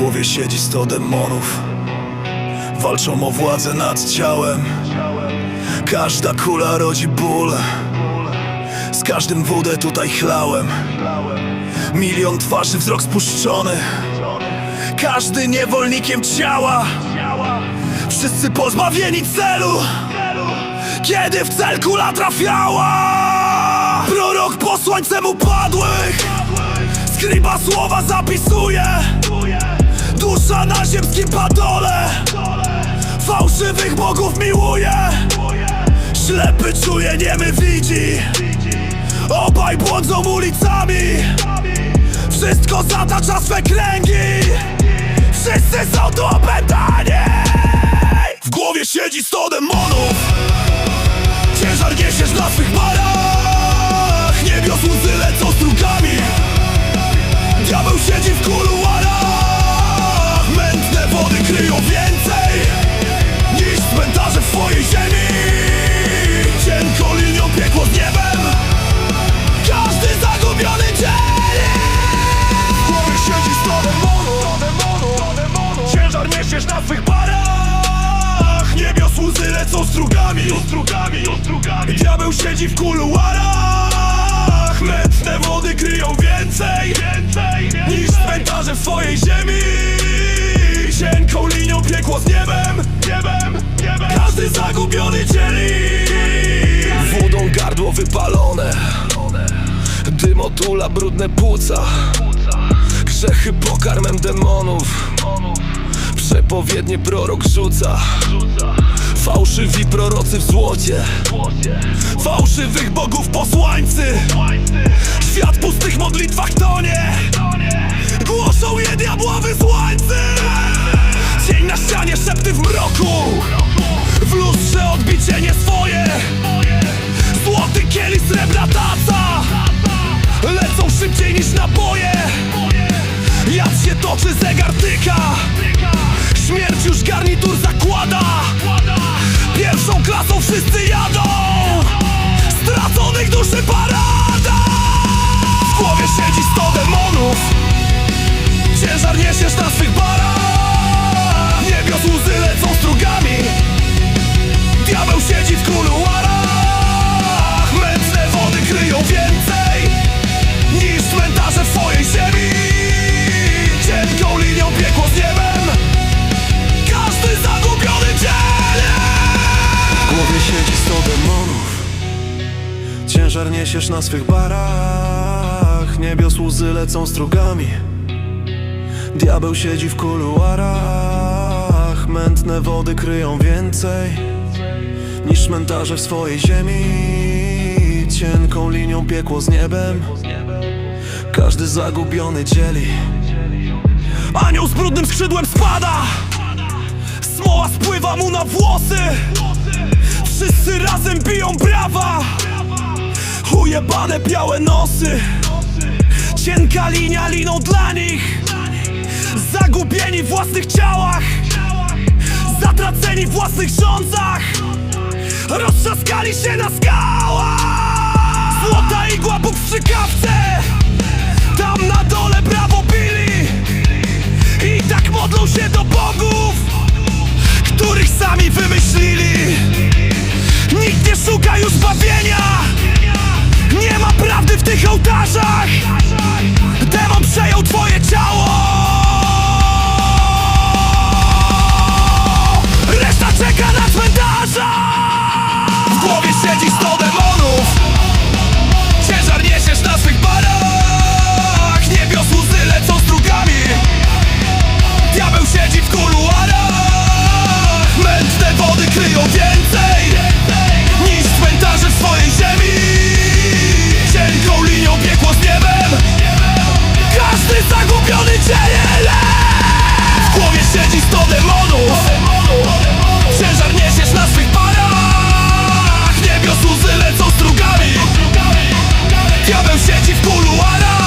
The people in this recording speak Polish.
głowie siedzi sto demonów. Walczą o władzę nad ciałem. Każda kula rodzi ból. Z każdym wódę tutaj chlałem. Milion twarzy, wzrok spuszczony. Każdy niewolnikiem ciała. Wszyscy pozbawieni celu. Kiedy w cel kula trafiała? Prorok posłańcem upadłych. Skryba słowa zapisuje na ziemskim padole. Fałszywych bogów miłuje. Ślepy czuje, niemy widzi. Obaj błądzą ulicami. Wszystko zatacza swe kręgi. Wszyscy są tu opętani. W głowie siedzi sto demonów. Ciężar niesiesz na swych barach Niebios łzy lecą strugami Diabeł siedzi w kuluarach Diabeł siedzi w kuluarach. Mętne wody kryją więcej Niż cmentarze w twojej ziemi. Cienką linią piekło z niebem Niebem, niebem. Każdy zagubiony dzieli. Wodą gardło wypalone. Dym otula brudne płuca. Grzechy pokarmem demonów. Przepowiednie prorok rzuca Fałszywi prorocy w złocie. Fałszywych bogów posłańcy. Świat pustych modlitwach tonie. Głoszą je diabła wysłańcy Cień na ścianie szepty w mroku. W lustrze odbicie nie swoje. Złoty kielich, srebrna taca. Lecą szybciej niż naboje Jad się toczy, zegar tyka. Śmierć już garnitur zakłada Klasą wszyscy jadą! Straconych duszy parada W głowie siedzi sto demonów. Ciężar niesiesz na W głowie siedzi sto demonów Ciężar niesiesz na swych barach. Niebios łzy lecą strugami. Diabeł siedzi w kuluarach. Mętne wody kryją więcej Niż cmentarze w swojej ziemi. Cienką linią piekło z niebem. Każdy zagubiony dzieli. Anioł z brudnym skrzydłem spada. Smoła spływa mu na włosy Ujebane białe nosy. Cienka linia liną dla nich. Zagubieni w własnych ciałach. Zatraceni w własnych rządzach. Roztrzaskali się na skałach. Złota igła Bóg w kuluara